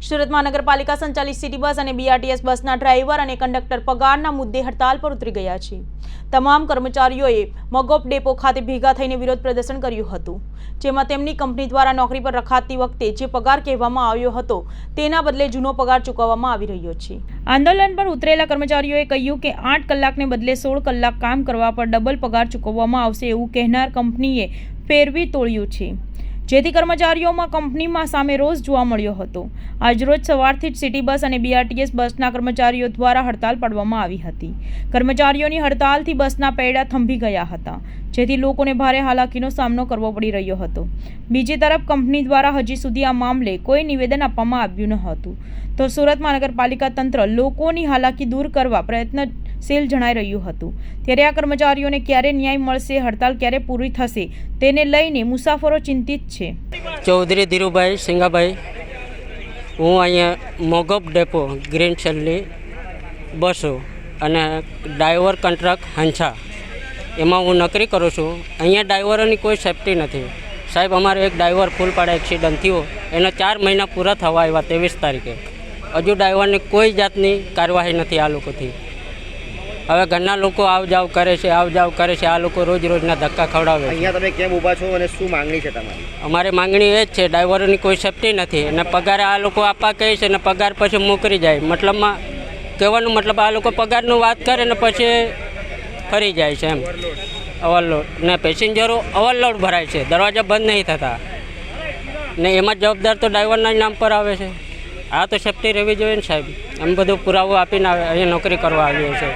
સુરત મહાનગરપાલિકા સંચાલિત city bus અને બીઆરટીએસ બસના ડ્રાઈવર અને કંડક્ટર પગારના મુદ્દે હડતાલ પર ઉતરી ગયા છે. તમામ કર્મચારીઓએ મગોપ ડેપો ખાતે ભેગા થઈને વિરોધ પ્રદર્શન કર્યું હતું. જેમાં તેમની કંપની દ્વારા નોકરી પર રખાતી વખતે જે પગાર કહેવામાં આવ્યો હતો, તેના બદલે જૂનો પગાર ચૂકવવામાં આવી રહ્યો છે. આંદોલન પર ઉતરેલા કર્મચારીઓએ કહ્યું કે આઠ કલાકને બદલે સોળ કલાક કામ કરવા પર ડબલ પગાર ચૂકવવામાં આવશે એવું કહેનાર કંપનીએ ફેરવી તોળ્યું છે. જેથી કર્મચારીઓમાં કંપનીમાં સામે રોષ જોવા મળ્યો હતો. આજરોજ સવારથી જ સિટી બસ અને બીઆરટીએસ બસના કર્મચારીઓ દ્વારા હડતાલ પાડવામાં આવી હતી. કર્મચારીઓની હડતાલથી બસના પૈડા થંભી ગયા હતા, જેથી લોકોને ભારે હાલાકીનો સામનો કરવો પડી રહ્યો હતો. બીજી તરફ, કંપની દ્વારા હજી સુધી આ મામલે કોઈ નિવેદન આપવામાં આવ્યું ન હતું. તો સુરત મહાનગરપાલિકા તંત્ર લોકોની હાલાકી દૂર કરવા પ્રયત્નશીલ જણાઈ રહ્યું હતું. ત્યારે આ કર્મચારીઓને ક્યારે ન્યાય મળશે, હડતાલ ક્યારે પૂરી થશે, તેને લઈને મુસાફરો ચિંતિત છે. ચૌધરી ધીરુભાઈ સિંગાભાઈ, હું અહીંયા મોગપ ડેપો ગ્રીન સેલની બસો અને ડ્રાઈવર કોન્ટ્રાક્ટ હંછા. એમાં હું નોકરી કરું છું. અહીંયા ડ્રાઈવરોની કોઈ સેફટી નથી. સાહેબ, અમારે એક ડ્રાઈવર ફૂલ પાડે એક્સિડન્ટ થયો. એના ચાર મહિના પૂરા થવા આવ્યા ત્રેવીસ તારીખે. હજુ ડ્રાઈવરને કોઈ જાતની કાર્યવાહી નથી આ લોકોથી. હવે ઘરના લોકો આવ જાવ કરે છે આવ જાવ કરે છે આ લોકો રોજ રોજના ધક્કા ખવડાવે અહીંયા તમે કેમ ઊભા છો અને શું માંગણી છે તમારી? અમારી માંગણી એ જ છે ડ્રાઈવરોની કોઈ સેફટી નથી અને પગાર આ લોકો આપવા કહે છે ને પગાર પછી મોકલી જાય. મતલબમાં કહેવાનું મતલબ આ લોકો પગારનું વાત કરે ને પછી ફરી જાય છે એમ. ઓવરલોડ ને પેસેન્જરો ઓવરલોડ ભરાય છે દરવાજા બંધ નહીં થતા. ને એમાં જવાબદાર તો ડ્રાઈવરના જ નામ પર આવે છે. આ તો સેફટી રહેવી જોઈએ ને સાહેબ. એમ બધું પુરાવો આપીને આવે અહીંયા નોકરી કરવા આવ્યો છે.